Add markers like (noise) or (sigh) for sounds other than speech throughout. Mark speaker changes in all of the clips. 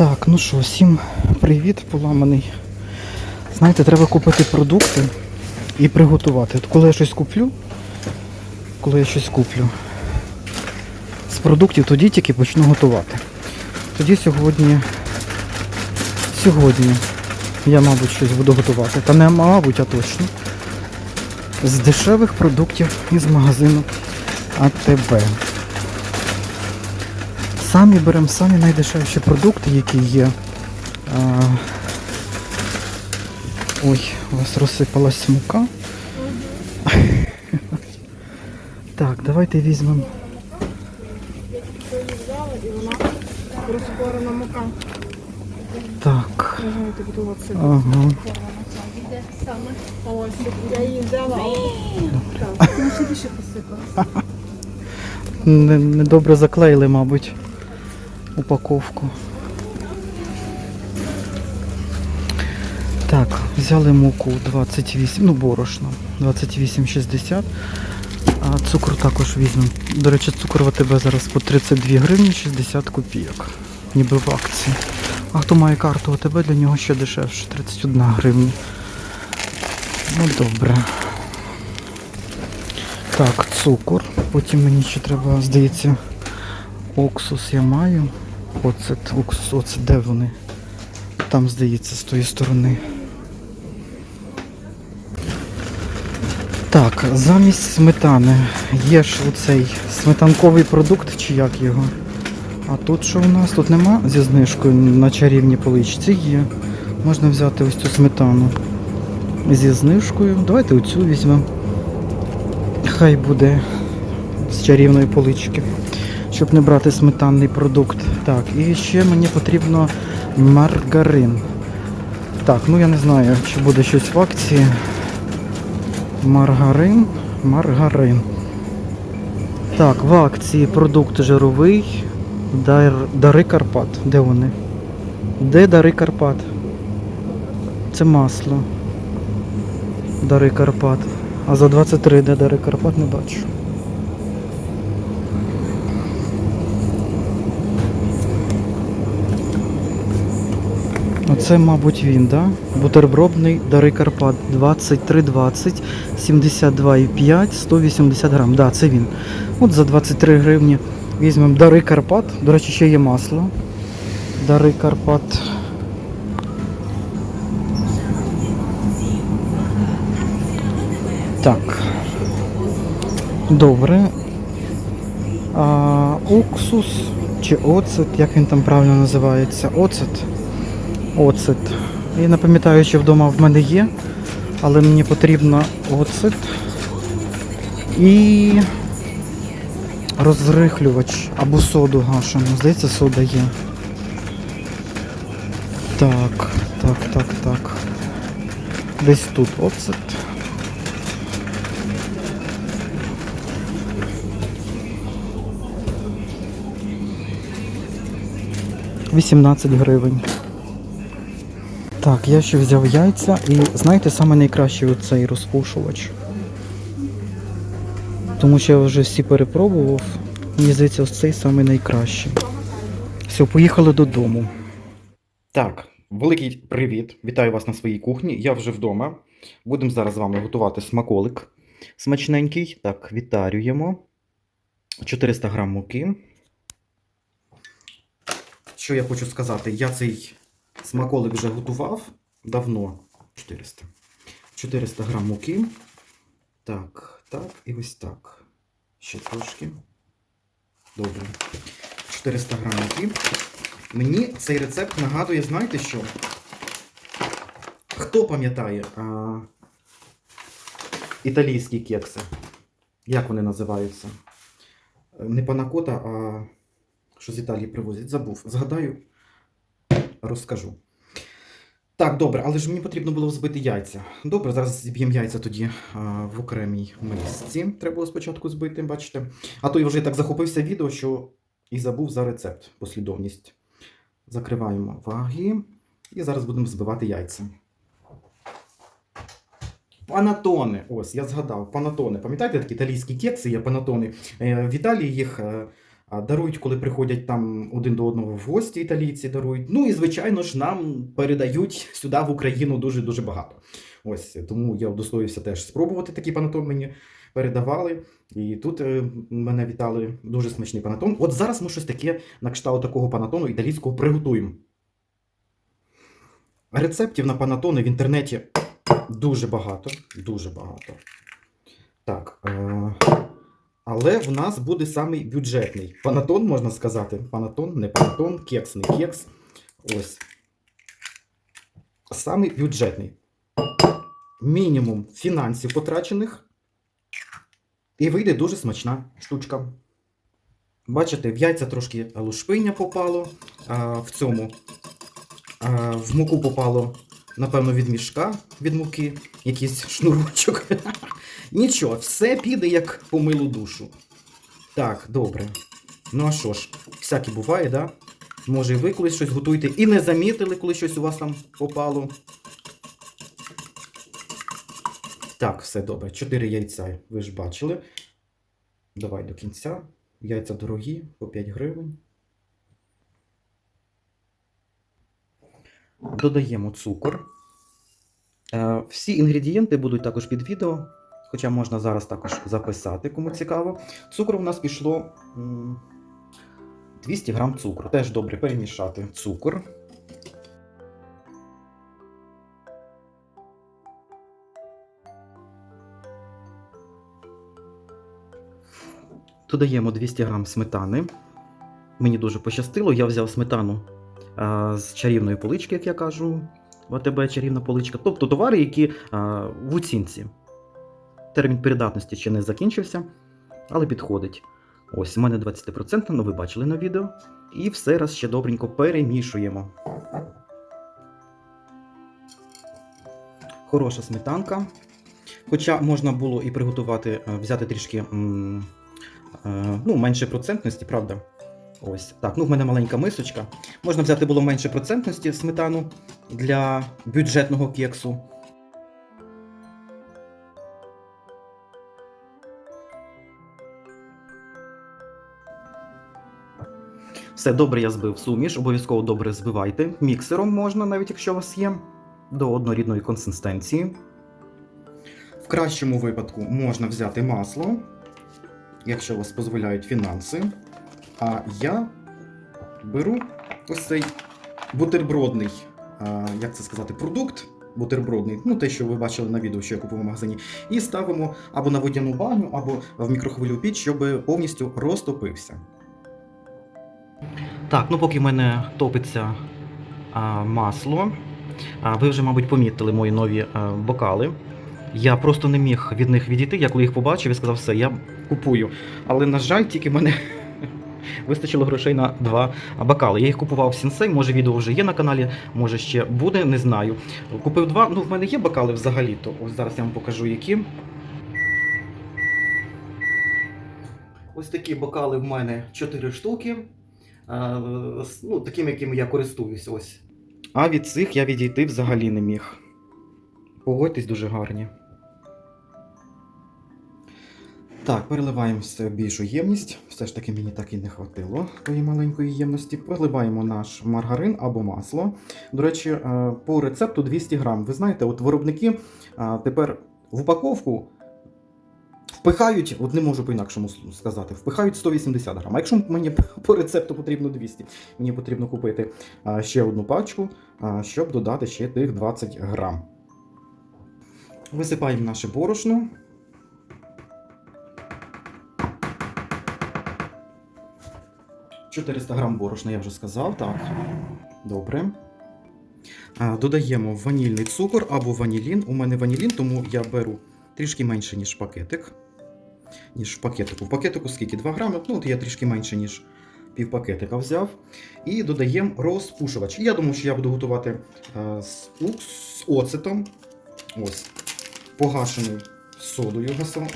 Speaker 1: Так, ну що, всім привіт, поламаний. Знаєте, треба купити продукти і приготувати. От коли я щось куплю, коли я щось куплю з продуктів, тоді тільки почну готувати. Тоді сьогодні, сьогодні я, мабуть, щось буду готувати. Та не мабуть, а точно. З дешевих продуктів із магазину АТБ. Самі беремо самі найдешевші продукти, які є. А, ой, у вас розсипалась мука. (laughs) Так, давайте візьмемо.
Speaker 2: розтворена мука.
Speaker 1: Так. Ага.
Speaker 2: Ось, я її взяла, так, ну ще більше посипалася. (laughs)
Speaker 1: Не- Недобре заклеїли, мабуть, упаковку. Так, взяли муку 28, ну борошно, 28,60. А цукру також візьмемо. До речі, цукор в АТБ зараз по 32 гривні 60 копійок. Ніби в акції. А хто має карту АТБ, для нього ще дешевше, 31 гривня. Ну добре. Так, цукор. Потім мені ще треба, здається, оксус я маю. Уксус, оцет, де вони? Там, здається, з тої сторони. Так, замість сметани є ж оцей сметанковий продукт, чи як його. А тут що у нас? Тут нема зі знижкою на чарівній поличці є. Можна взяти ось цю сметану зі знижкою. Давайте оцю візьмемо. Хай буде з чарівної полички, щоб не брати сметанний продукт. Так, і ще мені потрібно маргарин. Так, ну я не знаю, чи буде щось в акції. Маргарин, маргарин. Так, в акції продукт жировий. Дар, дари Карпат. Де вони? Де дари Карпат? Це масло. Дари Карпат. А за 23 де Дари Карпат не бачу. Оце, мабуть, він, да? Бутербробний Дари Карпат 23,20, 72,5, 180 грам. Да, це він. От за 23 гривні візьмемо Дари Карпат. До речі, ще є масло. Дари Карпат. Так. Добре. А, уксус чи оцет, як він там правильно називається? Оцет. Оцет. Я не пам'ятаю, чи вдома в мене є, але мені потрібно оцет і розрихлювач або соду гашену. Здається, сода є. Так, так, так, так. Десь тут оцет. 18 гривень. Так, я ще взяв яйця і знаєте, саме найкращий оцей розпушувач. Тому що я вже всі перепробував. Мені здається, ось цей саме найкращий. Все, поїхали додому.
Speaker 3: Так, великий привіт! Вітаю вас на своїй кухні. Я вже вдома. Будемо зараз з вами готувати смаколик смачненький. Так, відтарюємо. 400 грам муки. Що я хочу сказати? Я цей смаколик вже готував давно. 400. 400 грам муки. Так, так і ось так. Ще трошки. Добре. 400 грам муки. Мені цей рецепт нагадує, знаєте що? Хто пам'ятає а, італійські кекси? Як вони називаються? Не панакота, а що з Італії привозять. Забув. Згадаю, розкажу. Так, добре, але ж мені потрібно було взбити яйця. Добре, зараз зіб'ємо яйця тоді в окремій мисці. Треба було спочатку збити, бачите. А то я вже так захопився відео, що і забув за рецепт, послідовність. Закриваємо ваги і зараз будемо збивати яйця. Панатони. Ось, я згадав, панатони. Пам'ятаєте такі італійські кекси є панатони? Е, В Італії їх е,
Speaker 1: Дарують, коли приходять там один до одного в гості, італійці дарують. Ну і звичайно ж нам передають сюди в Україну дуже дуже багато. Ось тому я удостоївся теж спробувати такий панетон мені передавали. І тут е, мене вітали дуже смачний панетон. От зараз ми щось таке на кшталт такого панетону італійського приготуємо. Рецептів на панетони в інтернеті дуже багато. Дуже багато. Так. Е- але в нас буде самий бюджетний. Панатон, можна сказати. Панатон, не панатон, кекс, не кекс. Ось. Самий бюджетний. Мінімум фінансів потрачених. І вийде дуже смачна штучка. Бачите, в яйця трошки лушпиння попало. А, в цьому а, в муку попало, напевно, від мішка від муки, якийсь шнурочок. (laughs) Нічого, все піде як по милу душу. Так, добре. Ну а що ж, всяке буває, да? Може, і ви колись щось готуєте і не замітили, коли щось у вас там попало. Так, все добре. Чотири яйця, ви ж бачили. Давай до кінця. Яйця дорогі, по 5 гривень. Додаємо цукор. Е, Всі інгредієнти будуть також під відео, хоча можна зараз також записати, кому цікаво. Цукру у нас пішло 200 грам цукру. Теж добре перемішати цукор. Додаємо 200 грам сметани. Мені дуже пощастило, я взяв сметану а, з чарівної полички, як я кажу. В АТБ чарівна поличка. Тобто товари, які а, в оцінці. Термін передатності ще не закінчився, але підходить. Ось, у мене 20%, ну ви бачили на відео. І все раз ще добренько перемішуємо. Хороша сметанка. Хоча можна було і приготувати, е, взяти трішки е, ну, менше процентності, правда? Ось так. Ну, в мене маленька мисочка. Можна взяти було менше процентності сметану для бюджетного кексу. Все добре, я збив суміш. Обов'язково добре збивайте. Міксером можна, навіть якщо у вас є, до однорідної консистенції. В кращому випадку можна взяти масло, якщо вас дозволяють фінанси. А я беру ось цей бутербродний, як це сказати, продукт. Бутербродний, ну те, що ви бачили на відео, що я купив в магазині, і ставимо або на водяну баню, або в мікрохвильову піч, щоб повністю розтопився. Так, ну поки в мене топиться а, масло, а, ви вже, мабуть, помітили мої нові а, бокали. Я просто не міг від них відійти. Я коли їх побачив, я сказав, все, я купую. Але, на жаль, тільки в мене (laughs) вистачило грошей на два бокали. Я їх купував в Сінсей, може відео вже є на каналі, може ще буде, не знаю. Купив два. Ну, в мене є бокали взагалі-то. Ось зараз я вам покажу, які. Ось такі бокали в мене 4 штуки. Ну, таким, яким я користуюсь. Ось. А від цих я відійти взагалі не міг. Погодьтесь дуже гарні. Так, переливаємо все більшу ємність. Все ж таки мені так і не хватило тої маленької ємності. Переливаємо наш маргарин або масло. До речі, е, по рецепту 200 грам. Ви знаєте, от виробники тепер в упаковку впихають, от не можу по-інакшому сказати, впихають 180 грам. А якщо мені (laughs) по рецепту потрібно 200, мені потрібно купити ще одну пачку, щоб додати ще тих 20 грам. Висипаємо наше борошно. – 400 грам борошна, я вже сказав, так. Добре. Додаємо ванільний цукор або ванілін. У мене ванілін, тому я беру трішки менше, ніж пакетик. Ніж в пакетику. В пакетику скільки? 2 грами. Ну, от я трішки менше, ніж пів пакетика взяв. І додаємо розпушувач. Я думаю, що я буду готувати а, з, з оцетом. Ось. Погашеною содою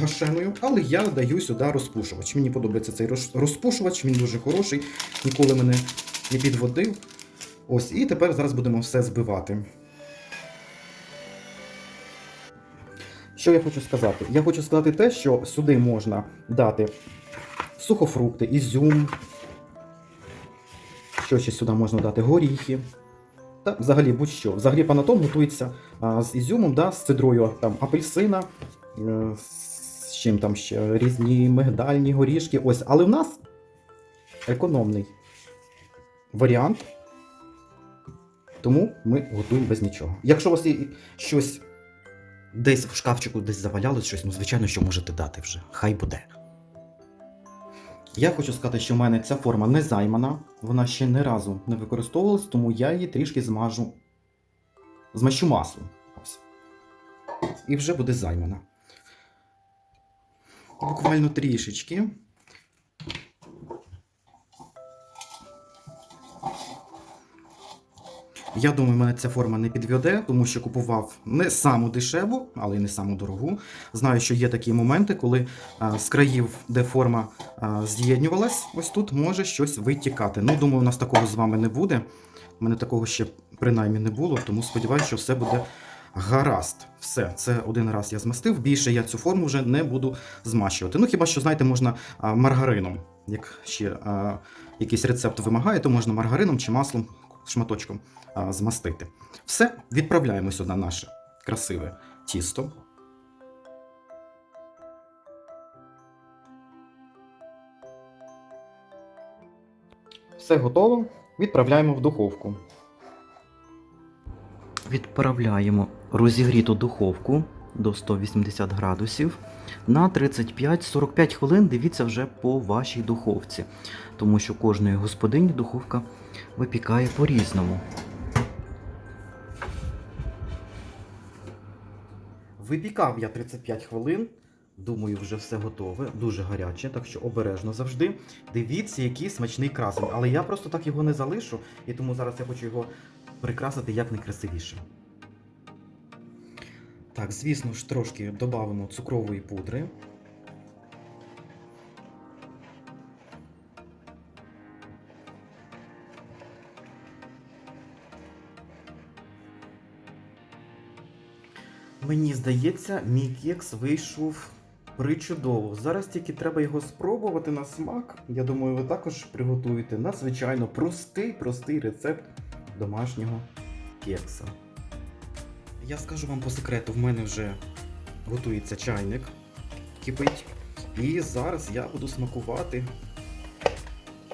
Speaker 1: гашеною, але я даю сюди розпушувач. Мені подобається цей розпушувач, він дуже хороший, ніколи мене не підводив. Ось, і тепер зараз будемо все збивати. Що я хочу сказати? Я хочу сказати те, що сюди можна дати сухофрукти, ізюм. Що ще сюди можна дати? Горіхи. Та взагалі будь-що. Взагалі панатон готується а, з ізюмом, да, з цидрою там, апельсина, е, з чим там ще різні мигдальні горішки. Ось. Але в нас економний варіант. Тому ми готуємо без нічого. Якщо у вас є щось десь в шкафчику десь завалялось щось, ну звичайно, що можете дати вже. Хай буде. Я хочу сказати, що в мене ця форма не займана, вона ще ні разу не використовувалась, тому я її трішки змажу. Змащу маслом. Ось. І вже буде займана. Буквально трішечки. Я думаю, мене ця форма не підведе, тому що купував не саму дешеву, але й не саму дорогу. Знаю, що є такі моменти, коли з країв, де форма з'єднювалась, ось тут може щось витікати. Ну, думаю, у нас такого з вами не буде. У мене такого ще принаймні не було, тому сподіваюся, що все буде гаразд. Все, це один раз я змастив. Більше я цю форму вже не буду змащувати. Ну, хіба що, знаєте, можна маргарином. Як ще а, якийсь рецепт вимагає, то можна маргарином чи маслом шматочком а, змастити. Все, відправляємо сюди наше красиве тісто. Все готово. Відправляємо в духовку.
Speaker 4: Відправляємо розігріту духовку до 180 градусів на 35-45 хвилин. Дивіться вже по вашій духовці, тому що кожної господині духовка випікає по-різному.
Speaker 1: Випікав я 35 хвилин. Думаю, вже все готове, дуже гаряче, так що обережно завжди. Дивіться, який смачний красень. Але я просто так його не залишу, і тому зараз я хочу його прикрасити як найкрасивіше. Так, звісно ж, трошки додамо цукрової пудри. Мені здається, мій кекс вийшов причудово. Зараз тільки треба його спробувати на смак. Я думаю, ви також приготуєте надзвичайно простий, простий рецепт домашнього кекса. Я скажу вам по секрету, в мене вже готується чайник, кипить. І зараз я буду смакувати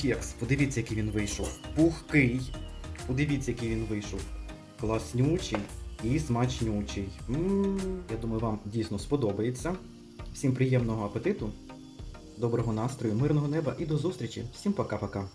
Speaker 1: кекс. Подивіться, який він вийшов. Пухкий. Подивіться, який він вийшов. Класнючий і смачнючий. м Я думаю, вам дійсно сподобається. Всім приємного апетиту, доброго настрою, мирного неба і до зустрічі. Всім пока-пока.